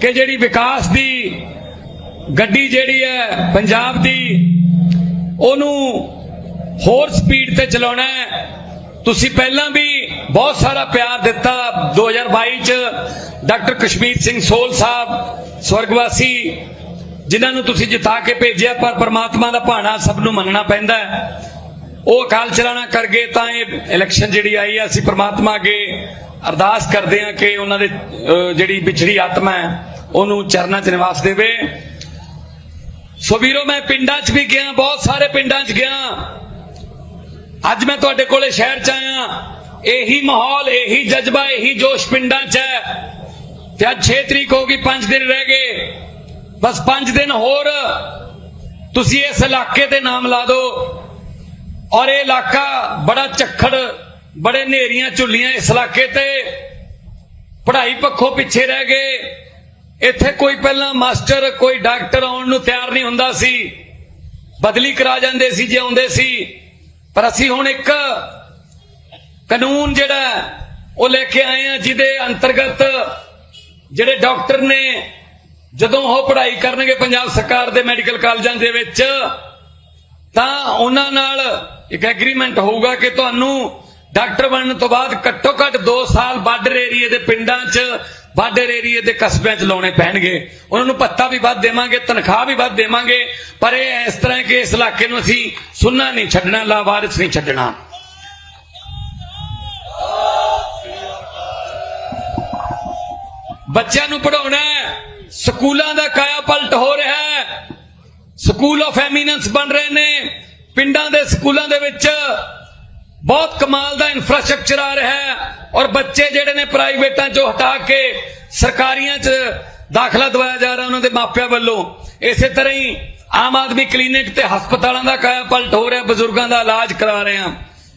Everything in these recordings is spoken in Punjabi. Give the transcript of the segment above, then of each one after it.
ਕਿ ਜਿਹੜੀ ਵਿਕਾਸ ਦੀ ਗੱਡੀ ਜਿਹੜੀ ਹੈ, ਪੰਜਾਬ ਦੀ, ਉਹਨੂੰ ਹੋਰ ਸਪੀਡ ਤੇ ਚਲਾਉਣਾ ਹੈ। ਤੁਸੀਂ ਪਹਿਲਾਂ ਵੀ ਬਹੁਤ ਸਾਰਾ ਪਿਆਰ ਦਿੱਤਾ 2022 ਚ ਡਾਕਟਰ ਕਸ਼ਮੀਰ ਸਿੰਘ ਸੋਲ ਸਾਹਿਬ, ਸਵਰਗਵਾਸੀ, ਜਿਨ੍ਹਾਂ ਨੂੰ ਤੁਸੀਂ ਜਿਤਾ ਕੇ ਭੇਜਿਆ, ਪਰ ਪ੍ਰਮਾਤਮਾ ਦਾ ਭਾਣਾ ਸਭ ਨੂੰ ਮੰਨਣਾ ਪੈਂਦਾ ਉਹ ਅਕਾਲ ਚਲਾਣਾ ਕਰ ਗਏ ਤਾਂ ਇਹ ਇਲੈਕਸ਼ਨ ਜਿਹੜੀ ਆਈ ਹੈ, ਅਸੀਂ ਪਰਮਾਤਮਾ ਅੱਗੇ ਅਰਦਾਸ ਕਰਦੇ ਹਾਂ ਕਿ ਉਹਨਾਂ ਦੇ ਜਿਹੜੀ ਵਿਛੜੀ ਆਤਮਾ ਹੈ ਉਹਨੂੰ ਚਰਨਾਂ 'ਚ ਨਿਵਾਸ ਦੇਵੇ। ਸੋ ਵੀਰੋ, ਮੈਂ ਪਿੰਡਾਂ 'ਚ ਵੀ ਗਿਆ, ਬਹੁਤ ਸਾਰੇ ਪਿੰਡਾਂ 'ਚ ਗਿਆ। ਅੱਜ ਮੈਂ ਤੁਹਾਡੇ ਕੋਲੇ ਸ਼ਹਿਰ 'ਚ ਆਇਆ। ਇਹੀ ਮਾਹੌਲ, ਇਹੀ ਜਜ਼ਬਾ, ਇਹੀ ਜੋਸ਼ ਪਿੰਡਾਂ 'ਚ ਹੈ। ਤੇ ਅੱਜ 6 ਤਰੀਕ ਹੋ ਗਈ 5 ਦਿਨ ਰਹਿ ਗਏ। ਬਸ 5 ਦਿਨ ਹੋਰ। ਤੁਸੀਂ ਇਸ ਇਲਾਕੇ ਦੇ ਨਾਮ ਲਾ ਦਿਓ। ਔਰ ਇਹ ਇਲਾਕਾ ਬੜਾ ਝੱਖੜ, ਬੜੇ ਨੇਰੀਆਂ ਝੁੱਲੀਆਂ ਇਸ ਇਲਾਕੇ ਤੇ। ਪੜ੍ਹਾਈ ਪੱਖੋਂ ਪਿੱਛੇ ਰਹਿ ਗਏ। ਇੱਥੇ ਕੋਈ ਪਹਿਲਾਂ ਮਾਸਟਰ, ਕੋਈ ਡਾਕਟਰ ਆਉਣ ਨੂੰ ਤਿਆਰ ਨਹੀਂ ਹੁੰਦਾ ਸੀ। ਬਦਲੀ ਕਰਾ ਜਾਂਦੇ ਸੀ, ਜੇ ਆਉਂਦੇ ਸੀ। ਪਰ ਅਸੀਂ ਹੁਣ ਇੱਕ ਕਾਨੂੰਨ ਜਿਹੜਾ ਉਹ ਲੈ ਕੇ ਆਏ ਆ ਜਿਹਦੇ ਅੰਤਰਗਤ ਜਿਹੜੇ ਡਾਕਟਰ ਨੇ, ਜਦੋਂ ਉਹ ਪੜ੍ਹਾਈ ਕਰਨਗੇ ਪੰਜਾਬ ਸਰਕਾਰ ਦੇ ਮੈਡੀਕਲ ਕਾਲਜਾਂ ਦੇ ਵਿੱਚ, ਤਾਂ ਉਹਨਾਂ ਨਾਲ ਇੱਕ ਐਗਰੀਮੈਂਟ ਹੋਊਗਾ ਕਿ ਤੁਹਾਨੂੰ ਡਾਕਟਰ ਬਣਨ ਤੋਂ ਬਾਅਦ ਘੱਟੋ ਘੱਟ 2 ਸਾਲ ਬਾਰਡਰ ਏਰੀਏ ਦੇ ਪਿੰਡਾਂ 'ਚ ਬਾਰਡਰ ਏਰੀਏ ਦੇ ਕਸਬਿਆਂ 'ਚ ਲਾਉਣੇ ਪੈਣਗੇ। ਉਹਨਾਂ ਨੂੰ ਭੱਤਾ ਵੀ ਵੱਧ ਦੇਵਾਂਗੇ, ਤਨਖਾਹ ਵੀ ਵੱਧ ਦੇਵਾਂਗੇ। ਪਰ ਇਹ ਇਸ ਤਰ੍ਹਾਂ ਕਿ ਇਸ ਇਲਾਕੇ ਨੂੰ ਅਸੀਂ ਸੁਣਨਾ ਨਹੀਂ ਛੱਡਣਾ ਲਾਵਾਰਿਸ ਨਹੀਂ ਛੱਡਣਾ। ਬੱਚਿਆਂ ਨੂੰ ਪੜਾਉਣਾ ਹੈ। ਸਕੂਲਾਂ ਦਾ ਕਾਇਆ ਪਲਟ ਹੋ ਰਿਹਾ ਹੈ। ਸਕੂਲ ਆਫ ਐਮੀਨੈਂਸ ਬਣ ਰਹੇ ਨੇ। ਪਿੰਡਾਂ ਦੇ ਸਕੂਲਾਂ ਦੇ ਵਿੱਚ ਬਹੁਤ ਕਮਾਲ ਦਾ ਇਨਫਰਾਸਟ੍ਰਕਚਰ ਆ ਰਿਹਾ ਹੈ ਔਰ ਬੱਚੇ ਜਿਹੜੇ ਨੇ ਪ੍ਰਾਈਵੇਟਾਂ ਚੋਂ ਹਟਾ ਕੇ ਸਰਕਾਰੀਆਂ 'ਚ ਦਾਖਲਾ ਦਵਾਇਆ ਜਾ ਰਿਹਾ ਉਹਨਾਂ ਦੇ ਮਾਪਿਆਂ ਵੱਲੋਂ। ਇਸੇ ਤਰ੍ਹਾਂ ਹੀ ਆਮ ਆਦਮੀ ਕਲੀਨਿਕ ਤੇ ਹਸਪਤਾਲਾਂ ਦਾ ਕਾਇਆ ਪਲਟ ਹੋ ਰਿਹਾ, ਬਜ਼ੁਰਗਾਂ ਦਾ ਇਲਾਜ ਕਰਾ ਰਹੇ ਹਾਂ।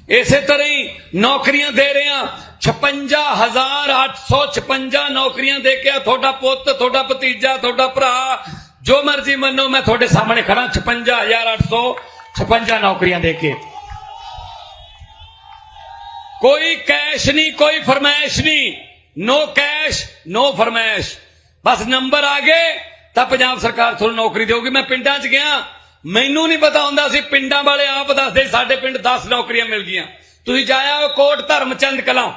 ਇਸੇ ਤਰ੍ਹਾਂ ਹੀ ਨੌਕਰੀਆਂ ਦੇ ਰਹੇ ਹਾਂ। 56856 ਨੌਕਰੀਆਂ ਦੇ ਕੇ ਆ ਤੁਹਾਡਾ ਪੁੱਤ, ਤੁਹਾਡਾ ਭਤੀਜਾ, ਤੁਹਾਡਾ ਭਰਾ। ਜੋ ਮਰਜ਼ੀ ਮੰਨੋ, ਮੈਂ ਤੁਹਾਡੇ ਸਾਹਮਣੇ ਖੜਾ 56856 ਨੌਕਰੀਆਂ ਦੇ ਕੇ। ਕੋਈ ਕੈਸ਼ ਨਹੀਂ, ਕੋਈ ਫਰਮਾਇਸ਼ ਨਹੀਂ। ਨੋ ਕੈਸ਼ ਨੋ ਫਰਮਾਇਸ਼। ਬਸ ਨੰਬਰ ਆ ਗਏ, ਤਾਂ ਪੰਜਾਬ ਸਰਕਾਰ ਤੁਹਾਨੂੰ ਨੌਕਰੀ ਦੇਊਗੀ। ਮੈਂ ਪਿੰਡਾਂ 'ਚ ਗਿਆ, ਮੈਨੂੰ ਨਹੀਂ ਪਤਾ ਹੁੰਦਾ ਸੀ, ਪਿੰਡਾਂ ਵਾਲੇ ਆਪ ਦੱਸਦੇ, ਸਾਡੇ ਪਿੰਡ 10 ਨੌਕਰੀਆਂ ਮਿਲ ਗਈਆਂ। ਤੁਸੀਂ ਜਾਇਆ ਹੋ ਕੋਟ ਧਰਮਚੰਦ ਕਲਾਂ।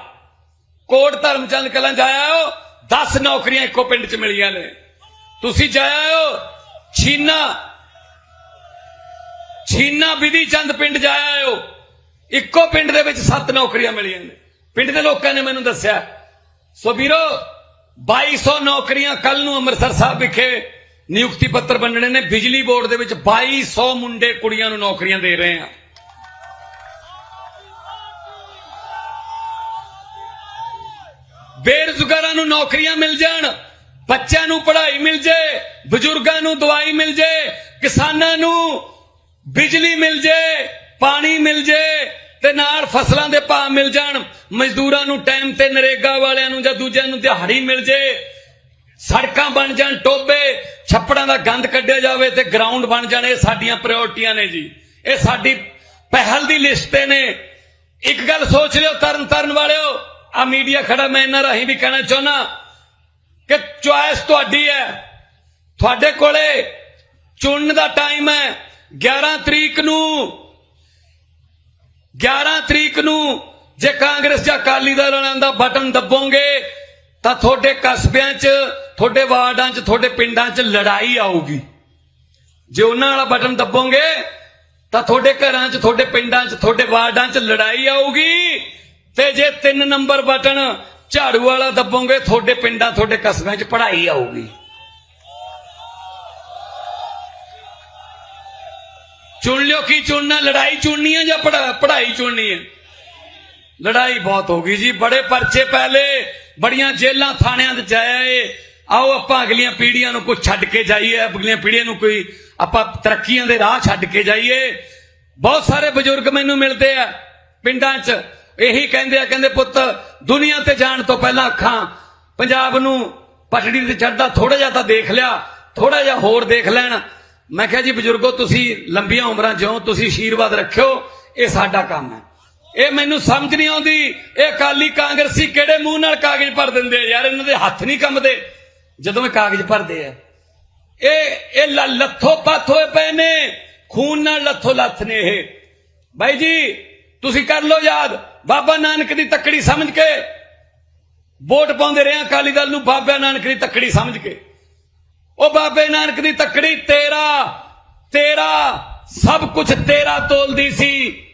ਕੋਟ ਧਰਮਚੰਦ ਕਲਾਂ ਜਾਇਆ ਹੋ 10 ਨੌਕਰੀਆਂ ਇੱਕੋ ਪਿੰਡ 'ਚ ਮਿਲੀਆਂ ਨੇ। ਤੁਸੀਂ ਜਾਇਆ ਹੋ ਛੀਨਾ ਛੀਨਾ ਵਿਧੀ ਚੰਦ ਪਿੰਡ ਜਾਇਆ ਹੋ ਇੱਕੋ ਪਿੰਡ ਦੇ ਵਿੱਚ ਸੱਤ ਨੌਕਰੀਆਂ ਮਿਲੀਆਂ ਨੇ। ਪਿੰਡ ਦੇ ਲੋਕਾਂ ਨੇ ਮੈਨੂੰ ਦੱਸਿਆ, ਸੋ ਵੀਰੋ 2200 ਨੌਕਰੀਆਂ ਕੱਲ ਨੂੰ ਅੰਮ੍ਰਿਤਸਰ ਸਾਹਿਬ ਵਿਖੇ ਨਿਯੁਕਤੀ ਪੱਤਰ ਵੰਡਣੇ ਨੇ। ਬਿਜਲੀ ਬੋਰਡ ਦੇ ਵਿੱਚ 2200 ਮੁੰਡੇ ਕੁੜੀਆਂ ਨੂੰ ਨੌਕਰੀਆਂ ਦੇ ਰਹੇ ਆ। ਬੇਰੁਜ਼ਗਾਰਾਂ ਨੂੰ ਨੌਕਰੀਆਂ ਮਿਲ ਜਾਣ, ਬੱਚਿਆਂ ਨੂੰ ਪੜ੍ਹਾਈ ਮਿਲ ਜੇ, ਬਜ਼ੁਰਗਾਂ ਨੂੰ ਦਵਾਈ ਮਿਲ ਜੇ, ਕਿਸਾਨਾਂ ਨੂੰ ਬਿਜਲੀ ਮਿਲ ਜੇ ਪਾਣੀ ਮਿਲ ਜੇ ਤੇ ਨਾਲ ਫਸਲਾਂ ਦੇ ਭਾਅ ਮਿਲ ਜਾਣ, ਮਜ਼ਦੂਰਾਂ ਨੂੰ ਟਾਈਮ ਤੇ ਨਰੇਗਾ ਵਾਲਿਆਂ ਨੂੰ ਜਾਂ ਦੂਜਿਆਂ ਨੂੰ ਦਿਹਾੜੀ ਮਿਲ ਜੇ, ਸੜਕਾਂ ਬਣ ਜਾਣ ਟੋਬੇ, ਛੱਪੜਾਂ ਦਾ ਗੰਦ ਕੱਢਿਆ ਜਾਵੇ ਤੇ ਗਰਾਊਂਡ ਬਣ ਜਾਣ, ਇਹ ਸਾਡੀਆਂ ਪ੍ਰਾਇੋਰਟੀਆਂ ਨੇ ਜੀ। ਇਹ ਸਾਡੀ ਪਹਿਲ ਦੀ ਲਿਸਟ ਤੇ ਨੇ। ਇੱਕ ਗੱਲ ਸੋਚ ਲਿਓ ਤਰਨ ਤਰਨ ਵਾਲਿਓ ਆ ਮੀਡੀਆ ਖੜਾ, ਮੈਂ ਇਹਨਾਂ ਰਾਹੀਂ ਵੀ ਕਹਿਣਾ ਚਾਹੁੰਦਾ ਕਿ ਚੁਆਇਸ ਤੁਹਾਡੀ ਹੈ। ਤੁਹਾਡੇ ਕੋਲੇ ਚੁਣਨ ਦਾ ਟਾਈਮ ਹੈ। 11 ਤਰੀਕ ਨੂੰ 11 ਤਰੀਕ ਨੂੰ ਜੇ ਕਾਂਗਰਸ ਜਾਂ ਅਕਾਲੀ ਦਲ ਵਾਲਿਆਂ ਦਾ ਬਟਨ ਦੱਬੋਗੇ, ਤਾਂ ਤੁਹਾਡੇ ਕਸਬਿਆਂ 'ਚ, ਤੁਹਾਡੇ ਵਾਰਡਾਂ 'ਚ, ਤੁਹਾਡੇ ਪਿੰਡਾਂ 'ਚ ਲੜਾਈ ਆਊਗੀ। ਜੇ ਉਹਨਾਂ ਵਾਲਾ ਬਟਨ ਦੱਬੋਗੇ, ਤਾਂ ਤੁਹਾਡੇ ਘਰਾਂ 'ਚ, ਤੁਹਾਡੇ ਪਿੰਡਾਂ 'ਚ, ਤੁਹਾਡੇ ਵਾਰਡਾਂ 'ਚ ਲੜਾਈ ਆਊਗੀ। ਤੇ ਜੇ 3 ਨੰਬਰ ਬਟਨ ਝਾੜੂ ਵਾਲਾ ਦੱਬੋਗੇ, ਤੁਹਾਡੇ ਪਿੰਡਾਂ, ਤੁਹਾਡੇ ਕਸਬਿਆਂ 'ਚ ਪੜ੍ਹਾਈ ਆਊਗੀ। ਚੁਣ ਲਿਓ ਕੀ ਚੁਣਨਾ, ਲੜਾਈ ਚੁਣਨੀ ਹੈ ਜਾਂ ਪੜ੍ਹਾਈ ਚੁਣਨੀ ਹੈ ਲੜਾਈ ਬਹੁਤ ਹੋ ਗਈ ਜੀ, ਬੜੇ ਪਰਚੇ ਪਹਿਲੇ, ਬੜੀਆਂ ਜੇਲਾਂ ਥਾਣਿਆਂ ਤੇ ਜਾਇਆ ਏ ਆਓ ਆਪਾਂ ਅਗਲੀਆਂ ਪੀੜ੍ਹੀਆਂ ਨੂੰ ਕੁਝ ਛੱਡ ਕੇ ਜਾਈਏ, ਅਗਲੀਆਂ ਪੀੜ੍ਹੀਆਂ ਨੂੰ ਕੋਈ ਆਪਾਂ ਤਰੱਕੀਆਂ ਦੇ ਰਾਹ ਛੱਡ ਕੇ ਜਾਈਏ। ਬਹੁਤ ਸਾਰੇ ਬਜ਼ੁਰਗ ਮੈਨੂੰ ਮਿਲਦੇ ਆ ਪਿੰਡਾਂ 'ਚ, ਇਹੀ ਕਹਿੰਦੇ ਆ, ਕਹਿੰਦੇ ਪੁੱਤ, ਦੁਨੀਆ ਤੇ ਜਾਣ ਤੋਂ ਪਹਿਲਾਂ ਅੱਖਾਂ ਪੰਜਾਬ ਨੂੰ ਪਟੜੀ ਤੇ ਚੜਦਾ ਥੋੜਾ ਜਿਹਾ ਤਾਂ ਦੇਖ ਲਿਆ ਥੋੜਾ ਜਿਹਾ ਹੋਰ ਦੇਖ ਲੈਣ। ਮੈਂ ਕਿਹਾ ਜੀ ਬਜ਼ੁਰਗੋ, ਤੁਸੀਂ ਲੰਬੀਆਂ ਉਮਰਾਂ ਜਿਉ, ਤੁਸੀਂ ਆਸ਼ੀਰਵਾਦ ਰੱਖਿਓ, ਇਹ ਸਾਡਾ ਕੰਮ ਹੈ। ਇਹ ਮੈਨੂੰ ਸਮਝ ਨਹੀਂ ਆਉਂਦੀ, ਇਹ ਅਕਾਲੀ ਕਾਂਗਰਸੀ ਕਿਹੜੇ ਮੂੰਹ ਨਾਲ ਕਾਗਜ਼ ਭਰ ਦਿੰਦੇ ਯਾਰ ਇਹਨਾਂ ਦੇ ਹੱਥ ਨਹੀਂ ਕੰਬਦੇ। ਜਦੋਂ ਇਹ ਕਾਗਜ਼ ਭਰਦੇ ਆ, ਇਹ ਇਹ ਲੱਥੋ ਪੱਥ ਹੋਏ ਪਏ ਨੇ, ਖੂਨ ਨਾਲ ਲੱਥੋ ਲੱਥ ਨੇ ਇਹ। ਬਾਈ ਜੀ, ਤੁਸੀਂ ਕਰ ਲਓ ਯਾਦ, ਬਾਬਾ ਨਾਨਕ ਦੀ ਤੱਕੜੀ ਸਮਝ ਕੇ, ਵੋਟ ਪਾਉਂਦੇ ਰਹੇ ਅਕਾਲੀ ਦਲ ਨੂੰ, ਬਾਬਾ ਨਾਨਕ ਦੀ ਤੱਕੜੀ ਸਮਝ ਕੇ। ਉਹ ਬਾਬੇ ਨਾਨਕ ਦੀ ਤੱਕੜੀ ਤੇਰਾ ਤੇਰਾ, ਸਭ ਕੁਝ ਤੇਰਾ ਤੋਲਦੀ ਸੀ।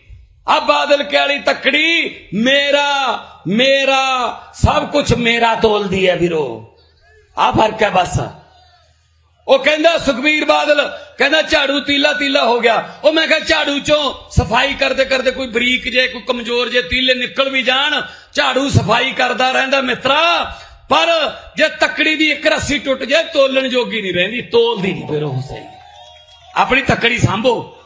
ਆ ਬਾਦਲ ਕੇ ਵਾਲੀ ਤੱਕੜੀ, ਮੇਰਾ ਮੇਰਾ, ਸਭ ਕੁਝ ਮੇਰਾ ਤੋਲਦੀ ਹੈ ਵੀਰੋ। ਆ ਫ਼ਰਕ ਹੈ ਬਸ। ਉਹ ਕਹਿੰਦਾ, ਸੁਖਬੀਰ ਬਾਦਲ, ਕਹਿੰਦਾ, ਝਾੜੂ ਤੀਲਾ ਤੀਲਾ ਹੋ ਗਿਆ। ਉਹ ਮੈਂ ਕਿਹਾ, ਝਾੜੂ ਚੋਂ ਸਫ਼ਾਈ ਕਰਦੇ ਕਰਦੇ ਕੋਈ ਬਰੀਕ ਜੇ, ਕੋਈ ਕਮਜ਼ੋਰ ਜੇ ਤੀਲੇ ਨਿਕਲ ਵੀ ਜਾਣ, ਝਾੜੂ ਸਫ਼ਾਈ ਕਰਦਾ ਰਹਿੰਦਾ ਮਿੱਤਰਾ। ਪਰ ਜੇ ਤੱਕੜੀ ਦੀ ਇੱਕ ਰੱਸੀ ਟੁੱਟ ਜਾਏ, ਤੋਲਣ ਜੋਗੀ ਨਹੀਂ ਰਹਿੰਦੀ, ਤੋਲਦੀ ਨਹੀਂ, ਫਿਰ ਉਹ ਸਹੀ ਆਪਣੀ ਤੱਕੜੀ ਸੰਭੋ।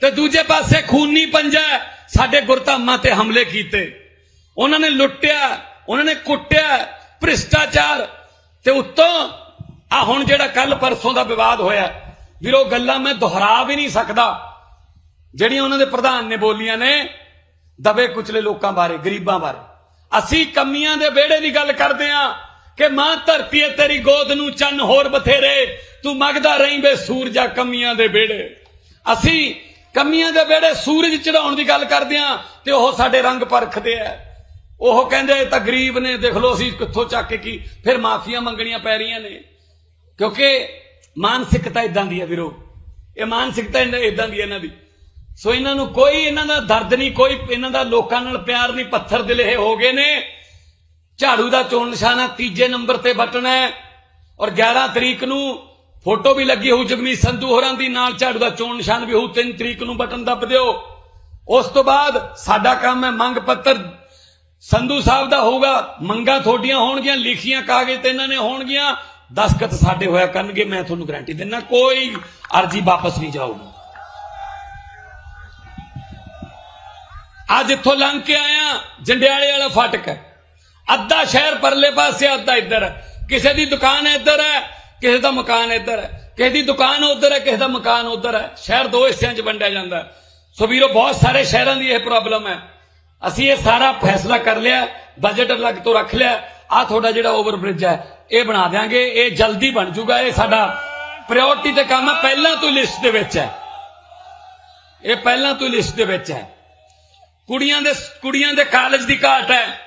ਤੇ ਦੂਜੇ ਪਾਸੇ ਖੂਨੀ ਪੰਜਾ ਸਾਡੇ ਗੁਰਧਾਮਾਂ ਤੇ ਹਮਲੇ ਕੀਤੇ। ਉਹਨਾਂ ਨੇ ਲੁੱਟਿਆ, ਉਹਨਾਂ ਨੇ ਕੁੱਟਿਆ, ਭ੍ਰਿਸ਼ਟਾਚਾਰ। ਤੇ ਉੱਤੋਂ, ਆ ਹੁਣ ਜਿਹੜਾ ਕੱਲ ਪਰਸੋਂ ਦਾ ਵਿਵਾਦ ਹੋਇਆ, ਵੀਰੋ, ਗੱਲਾਂ ਮੈਂ ਦੁਹਰਾ ਵੀ ਨਹੀਂ ਸਕਦਾ। ਜਿਹੜੀਆਂ ਉਹਨਾਂ ਦੇ ਪ੍ਰਧਾਨ ਨੇ ਬੋਲੀਆਂ ਨੇ, ਦਬੇ ਕੁਚਲੇ ਲੋਕਾਂ ਬਾਰੇ, ਗਰੀਬਾਂ ਬਾਰੇ। ਅਸੀਂ ਕਮੀਆਂ ਦੇ ਵਿਹੜੇ ਦੀ ਗੱਲ ਕਰਦੇ ਆ ਕਿ ਮਾਂ ਧਰਤੀ ਹੈ, ਤੇਰੀ ਗੋਦ ਨੂੰ ਚੰਨ ਹੋਰ ਬਥੇਰੇ। ਤੂੰ ਮੰਗਦਾ ਰਹੀਂ ਬੇ ਸੂਰਜਾ ਕਮੀਆਂ ਦੇ ਵਿਹੜੇ। ਅਸੀਂ ਕਮੀਆਂ ਦੇ ਵਿਹੜੇ ਸੂਰਜ ਚੜਾਉਣ ਦੀ ਗੱਲ ਕਰਦੇ ਆ ਤੇ ਉਹ ਸਾਡੇ ਰੰਗ ਪਰਖਦੇ ਆ ਉਹ ਕਹਿੰਦੇ ਤਾਂ ਗਰੀਬ ਨੇ, ਦੇਖ ਲਓ ਅਸੀਂ ਕਿੱਥੋਂ ਚੱਕ ਕੇ ਕੀ ਫਿਰ ਮਾਫੀਆਂ ਮੰਗਣੀਆਂ ਪੈ ਰਹੀਆਂ ਨੇ। ਕਿਉਂਕਿ ਮਾਨਸਿਕਤਾ ਇਦਾਂ ਦੀ ਹੈ ਵੀਰੋ। ਇਹ ਮਾਨਸਿਕਤਾ ਇਦਾਂ ਦੀ ਹੈ ਇਹਨਾਂ ਦੀ। ਸੋ ਇਹਨਾਂ ਨੂੰ ਕੋਈ ਇਹਨਾਂ ਦਾ ਦਰਦ ਨਹੀਂ, ਕੋਈ ਇਹਨਾਂ ਦਾ ਲੋਕਾਂ ਨਾਲ ਪਿਆਰ ਨਹੀਂ, ਪੱਥਰ ਦਿਲੇ ਹੋ ਗਏ ਨੇ। ਝਾੜੂ ਦਾ ਚੋਣ ਨਿਸ਼ਾਨਾ ਤੀਜੇ ਨੰਬਰ ਤੇ ਬਟਨ ਹੈ ਔਰ 11 ਤਰੀਕ ਨੂੰ ਫੋਟੋ ਵੀ ਲੱਗੀ ਹੋਊ ਜਗਮੀਤ ਸੰਧੂ ਹੋਰਾਂ ਦੀ, ਨਾਲ ਝਾੜੂ ਦਾ ਚੋਣ ਨਿਸ਼ਾਨ ਵੀ ਹੋਊ 3 ਤਰੀਕ ਨੂੰ ਬਟਨ ਦੱਬ ਦਿਓ। ਉਸ ਤੋਂ ਬਾਅਦ ਸਾਡਾ ਕੰਮ ਹੈ ਮੰਗ ਪੱਤਰ। ਸੰਧੂ ਸਾਹਿਬ ਦਾ ਹੋਊਗਾ, ਮੰਗਾਂ ਤੁਹਾਡੀਆਂ ਹੋਣਗੀਆਂ, ਲਿਖੀਆਂ ਕਾਗਜ਼ ਤੇ ਇਹਨਾਂ ਨੇ ਹੋਣਗੀਆਂ। ਦਸਖਤ ਸਾਡੇ ਹੋਇਆ ਕਰਨਗੇ, ਮੈਂ ਤੁਹਾਨੂੰ ਗਾਰੰਟੀ ਦਿੰਦਾ ਕੋਈ ਅਰਜੀ ਵਾਪਸ ਨਹੀਂ ਜਾਊਗੀ। ਅੱਜ ਇੱਥੋਂ ਲੰਘ ਕੇ ਆਇਆ ਜੰਡਿਆਲੇ ਵਾਲਾ ਫਾਟਕ ਹੈ। ਅੱਧਾ ਸ਼ਹਿਰ ਪਰਲੇ ਪਾਸੇ ਅੱਧਾ ਇੱਧਰ ਹੈ। ਕਿਸੇ ਦੀ ਦੁਕਾਨ ਇੱਧਰ ਹੈ, ਕਿਸੇ ਦਾ ਮਕਾਨ ਇੱਧਰ ਹੈ। ਕਿਸੇ ਦੀ ਦੁਕਾਨ ਉੱਧਰ ਹੈ, ਕਿਸੇ ਦਾ ਮਕਾਨ ਉੱਧਰ ਹੈ। ਸ਼ਹਿਰ ਦੋ ਹਿੱਸਿਆਂ 'ਚ ਵੰਡਿਆ ਜਾਂਦਾ ਹੈ। ਸੋ ਵੀਰੋ, ਬਹੁਤ ਸਾਰੇ ਸ਼ਹਿਰਾਂ ਦੀ ਇਹ ਪ੍ਰੋਬਲਮ ਹੈ। ਅਸੀਂ ਇਹ ਸਾਰਾ ਫੈਸਲਾ ਕਰ ਲਿਆ ਬਜਟ ਅਲੱਗ ਤੋਂ ਰੱਖ ਲਿਆ। ਆ ਤੁਹਾਡਾ ਜਿਹੜਾ ਓਵਰ ਬ੍ਰਿਜ ਹੈ, ਇਹ ਬਣਾ ਦਿਆਂਗੇ। ਇਹ ਜਲਦੀ ਬਣ ਜਾਊਗਾ। ਇਹ ਸਾਡਾ ਪ੍ਰਾਇੋਰਟੀ ਤੇ ਕੰਮ ਹੈ। ਪਹਿਲਾਂ ਤੋਂ ਲਿਸਟ ਦੇ ਵਿੱਚ ਹੈ। ਇਹ ਪਹਿਲਾਂ ਤੋਂ ਲਿਸਟ ਦੇ ਵਿੱਚ ਹੈ। ਕੁੜੀਆਂ ਦੇ ਕੁੜੀਆਂ ਦੇ ਕਾਲਜ ਦੀ ਘਾਟ ਹੈ।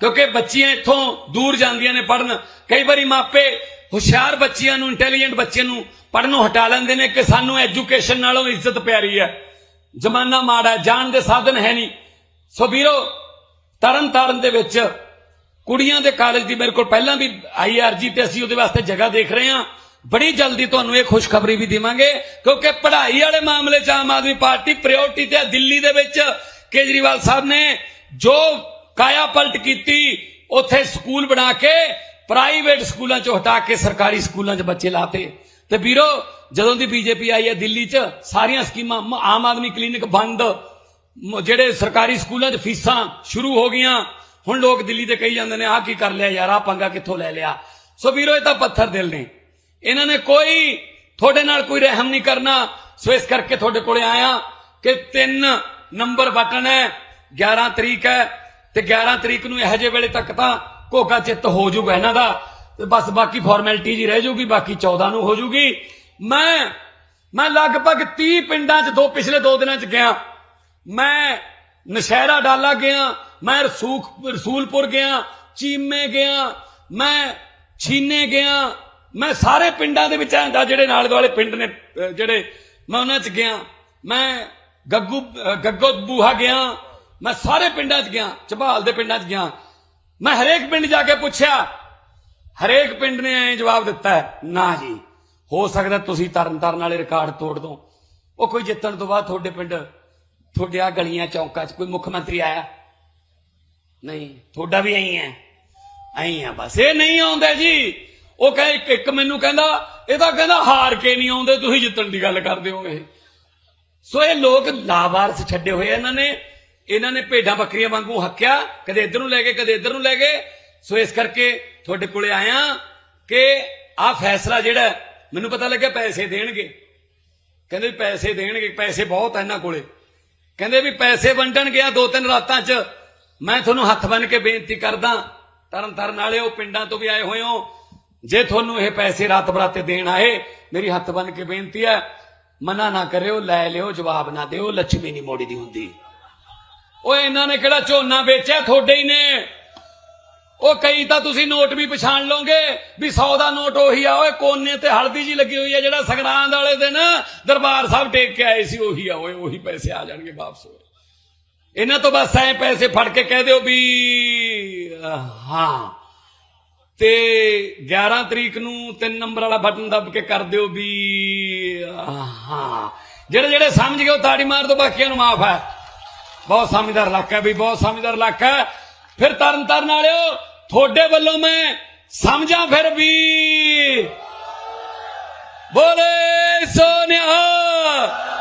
ਕਿਉਂਕਿ ਬੱਚੀਆਂ ਇੱਥੋਂ ਦੂਰ ਜਾਂਦੀਆਂ ਨੇ ਪੜਨ ਕਈ ਵਾਰੀ ਮਾਪੇ ਹੁਸ਼ਿਆਰ ਬੱਚੀਆਂ ਨੂੰ ਇੰਟੈਲੀਜੈਂਟ ਬੱਚਿਆਂ ਨੂੰ ਪੜਨੋਂ ਹਟਾ ਲੈਂਦੇ ਨੇ ਕਿ ਸਾਨੂੰ ਐਜੂਕੇਸ਼ਨ ਨਾਲੋਂ ਇੱਜ਼ਤ ਪਿਆਰੀ ਹੈ। ਜ਼ਮਾਨਾ ਮਾੜਾ ਜਾਣ ਦੇ ਸਾਧਨ ਹੈ ਨਹੀਂ। ਸੋ ਵੀਰੋ ਤਰਨ ਤਾਰਨ ਦੇ ਵਿੱਚ ਕੁੜੀਆਂ ਦੇ ਕਾਲਜ ਦੀ ਮੇਰੇ ਕੋਲ ਪਹਿਲਾਂ ਵੀ ਆਈ ਆਈਆਰਜੀ ਤੇ ਅਸੀਂ ਉਹਦੇ ਵਾਸਤੇ ਜਗ੍ਹਾ ਦੇਖ ਰਹੇ ਹਾਂ। ਬੜੀ ਜਲਦੀ ਤੁਹਾਨੂੰ ਇਹ ਖੁਸ਼ਖਬਰੀ ਵੀ ਦੇਵਾਂਗੇ, ਕਿਉਂਕਿ ਪੜ੍ਹਾਈ ਵਾਲੇ ਮਾਮਲੇ 'ਚ ਆਮ ਆਦਮੀ ਪਾਰਟੀ ਪ੍ਰਾਇੋਰਟੀ ਤੇ ਹੈ। ਦਿੱਲੀ ਦੇ ਵਿੱਚ ਕੇਜਰੀਵਾਲ ਸਾਹਿਬ ਨੇ ਜੋ ਕਾਇਆ ਪਲਟ ਕੀਤੀ ਉੱਥੇ ਸਕੂਲ ਬਣਾ ਕੇ ਪ੍ਰਾਈਵੇਟ ਸਕੂਲਾਂ 'ਚੋਂ ਹਟਾ ਕੇ ਸਰਕਾਰੀ ਸਕੂਲਾਂ 'ਚ ਬੱਚੇ ਲਾਤੇ ਤੇ ਵੀਰੋ ਜਦੋਂ ਦੀ ਬੀਜੇਪੀ ਆਈ ਹੈ ਦਿੱਲੀ 'ਚ ਸਾਰੀਆਂ ਸਕੀਮਾਂ ਆਮ ਆਦਮੀ ਕਲੀਨਿਕ ਬੰਦ ਜਿਹੜੇ ਸਰਕਾਰੀ ਸਕੂਲਾਂ 'ਚ ਫੀਸਾਂ ਸ਼ੁਰੂ ਹੋ ਗਈਆਂ ਹੁਣ ਲੋਕ ਦਿੱਲੀ ਦੇ ਕਹੀ ਜਾਂਦੇ ਨੇ ਆਹ ਕੀ ਕਰ ਲਿਆ ਯਾਰ ਆਹ ਪੰਗਾ ਕਿੱਥੋਂ ਲੈ ਲਿਆ ਸੋ ਵੀਰੋ ਇਹ ਤਾਂ ਪੱਥਰ ਦਿਲ ਨੇ ਇਹਨਾਂ ਨੇ ਕੋਈ ਤੁਹਾਡੇ ਨਾਲ ਕੋਈ ਰਹਿਮ ਨਹੀਂ ਕਰਨਾ ਸੋ ਇਸ ਕਰਕੇ ਤੁਹਾਡੇ ਕੋਲੇ ਆਇਆ ਕਿ ਤਿੰਨ ਨੰਬਰ ਬਟਨ ਹੈ 11 ਤਰੀਕ ਹੈ, ਤੇ 11 ਤਰੀਕ ਨੂੰ ਇਹੋ ਜਿਹੇ ਵੇਲੇ ਤੱਕ ਤਾਂ ਘੋਗਾ ਚਿੱਤ ਹੋ ਜਾਊਗਾ ਇਹਨਾਂ ਦਾ। ਤੇ ਬਸ ਬਾਕੀ ਫਾਰਮੈਲਿਟੀ ਜੀ ਰਹਿ ਜਾਊਗੀ, ਬਾਕੀ 14 ਨੂੰ ਹੋ ਜਾਊਗੀ। ਮੈਂ ਮੈਂ ਲਗਭਗ 30 ਪਿੰਡਾਂ 'ਚ ਦੋ, ਪਿਛਲੇ ਦੋ ਦਿਨਾਂ 'ਚ ਗਿਆ। ਮੈਂ ਨਸ਼ਹਿਰਾ ਡਾਲਾ ਗਿਆ, ਮੈਂ ਰਸੂਖ, ਰਸੂਲਪੁਰ ਗਿਆ, ਚੀਮੇ ਗਿਆ, ਮੈਂ ਛੀਨੇ ਗਿਆ, ਮੈਂ ਸਾਰੇ ਪਿੰਡਾਂ ਦੇ ਵਿੱਚ ਆਂਦਾ ਜਿਹੜੇ ਨਾਲ ਦੁਆਲੇ ਪਿੰਡ ਨੇ ਜਿਹੜੇ ਮੈਂ ਉਹਨਾਂ 'ਚ ਗਿਆ। ਮੈਂ ਗੱਗੂ ਗੱਗੋ ਬੂਹਾ ਗਿਆ, ਮੈਂ ਸਾਰੇ ਪਿੰਡਾਂ 'ਚ ਗਿਆ ਝਬਾਲ ਦੇ ਪਿੰਡਾਂ 'ਚ ਗਿਆ। ਮੈਂ ਹਰੇਕ ਪਿੰਡ ਜਾ ਕੇ ਪੁੱਛਿਆ, ਹਰੇਕ ਪਿੰਡ ਨੇ ਐਂ ਜਵਾਬ ਦਿੱਤਾ, ਨਾ ਜੀ, ਹੋ ਸਕਦਾ ਤੁਸੀਂ ਤਰਨ ਤਾਰਨ ਵਾਲੇ ਰਿਕਾਰਡ ਤੋੜ ਦੋ। ਉਹ ਕੋਈ ਜਿੱਤਣ ਤੋਂ ਬਾਅਦ ਤੁਹਾਡੇ ਪਿੰਡ, ਤੁਹਾਡੇ ਆ ਗਲੀਆਂ ਚੌਂਕਾਂ 'ਚ ਕੋਈ ਮੁੱਖ ਮੰਤਰੀ ਆਇਆ? ਨਹੀਂ, ਤੁਹਾਡਾ ਵੀ ਐਂ ਹੈ, ਐਂ ਆ ਬਸ। ਇਹ ਨਹੀਂ ਆਉਂਦੇ ਜੀ। ਉਹ ਕਹੇ ਇੱਕ ਮੈਨੂੰ ਕਹਿੰਦਾ, ਇਹ ਤਾਂ ਕਹਿੰਦਾ ਹਾਰ ਕੇ ਨਹੀਂ ਆਉਂਦੇ, ਤੁਸੀਂ ਜਿੱਤਣ ਦੀ ਗੱਲ ਕਰਦੇ ਹੋ ਇਹ। ਸੋ ਇਹ ਲੋਕ ਲਾਵਾਰਸ ਛੱਡੇ ਹੋਏ ਇਹਨਾਂ ਨੇ। ਇਹਨਾਂ ਨੇ ਭੇਡਾਂ ਬੱਕਰੀਆਂ ਵਾਂਗੂ ਹੱਕਿਆ, ਕਦੇ ਇੱਧਰ ਨੂੰ ਲੈ ਗਏ, ਕਦੇ ਇੱਧਰ ਨੂੰ ਲੈ ਗਏ। ਸੋ ਇਸ ਕਰਕੇ ਤੁਹਾਡੇ ਕੋਲੇ ਆਇਆ ਕਿ ਆਹ ਫੈਸਲਾ ਜਿਹੜਾ, ਮੈਨੂੰ ਪਤਾ ਲੱਗਿਆ ਪੈਸੇ ਦੇਣਗੇ। ਕਹਿੰਦੇ ਵੀ ਪੈਸੇ ਦੇਣਗੇ, ਪੈਸੇ ਬਹੁਤ ਆ ਇਹਨਾਂ ਕੋਲੇ। ਕਹਿੰਦੇ ਵੀ ਪੈਸੇ ਵੰਡਣ ਗਿਆ ਦੋ ਤਿੰਨ ਰਾਤਾਂ 'ਚ। ਮੈਂ ਤੁਹਾਨੂੰ ਹੱਥ ਬੰਨ ਕੇ ਬੇਨਤੀ ਕਰਦਾ ਤਰਨ ਤਰਨ ਵਾਲਿਓ, ਪਿੰਡਾਂ ਤੋਂ ਵੀ ਆਏ ਹੋਏ ਹੋ, ਜੇ ਤੁਹਾਨੂੰ ਇਹ ਪੈਸੇ ਰਾਤ ਬਰਾਤੇ ਦੇਣ ਆਏ, ਮੇਰੀ ਹੱਥ ਬੰਨ ਕੇ ਬੇਨਤੀ ਹੈ ਮਨਾ ਨਾ ਕਰਿਓ, ਲੈ ਲਿਓ, ਜਵਾਬ ਨਾ ਦਿਓ ਲੱਛਮੀ ਨਹੀਂ ਮੋੜੀ ਦੀ ਹੁੰਦੀ। ਓਏ, ਇਹਨਾਂ ਨੇ ਕਿਹੜਾ ਝੋਨਾ ਵੇਚਿਆ? ਤੁਹਾਡੇ ਹੀ ਨੇ। ਉਹ ਕਈ ਤਾਂ ਤੁਸੀਂ ਨੋਟ ਵੀ ਪਛਾਣ ਲਓਗੇ ਵੀ 100 ਦਾ ਨੋਟ ਉਹੀ ਆ। ਓਏ, ਕੋਨੇ ਤੇ ਹਲਦੀ ਜੀ ਲੱਗੀ ਹੋਈ ਆ, ਜਿਹੜਾ ਸੰਗਰਾਂਦ ਵਾਲੇ ਦਿਨ ਦਰਬਾਰ ਸਾਹਿਬ ਟੇਕ ਕੇ ਆਏ ਸੀ, ਉਹੀ ਆ। ਓਏ, ਉਹੀ ਪੈਸੇ ਆ ਜਾਣਗੇ ਵਾਪਸ, ਓਏ। ਇਹਨਾਂ ਤੋਂ ਬਸ ਐ ਪੈਸੇ ਫੜ ਕੇ ਕਹਿ ਦਿਓ ਵੀ, ਹਾਂ। ਤੇ 11 ਤਰੀਕ ਨੂੰ 3 ਨੰਬਰ ਵਾਲਾ ਬਟਨ ਦਬ ਕੇ ਕਰ ਦਿਓ ਵੀ ਹਾਂ ਜਿਹੜੇ ਜਿਹੜੇ ਸਮਝ ਗਏ ਉਹ ਤਾੜੀ ਮਾਰ ਦੋ, ਬਾਕੀਆਂ ਨੂੰ ਮਾਫ ਹੈ। ਬਹੁਤ ਸਮਝਦਾਰ ਇਲਾਕਾ ਵੀ ਬਹੁਤ ਸਮਝਦਾਰ ਇਲਾਕਾ ਫਿਰ ਤਰਨ ਤਰਨ ਵਾਲਿਓ, ਤੁਹਾਡੇ ਵੱਲੋਂ ਮੈਂ ਸਮਝਾਂ ਫਿਰ ਵੀ। ਬੋਲੇ, ਸੋਨਿਆ।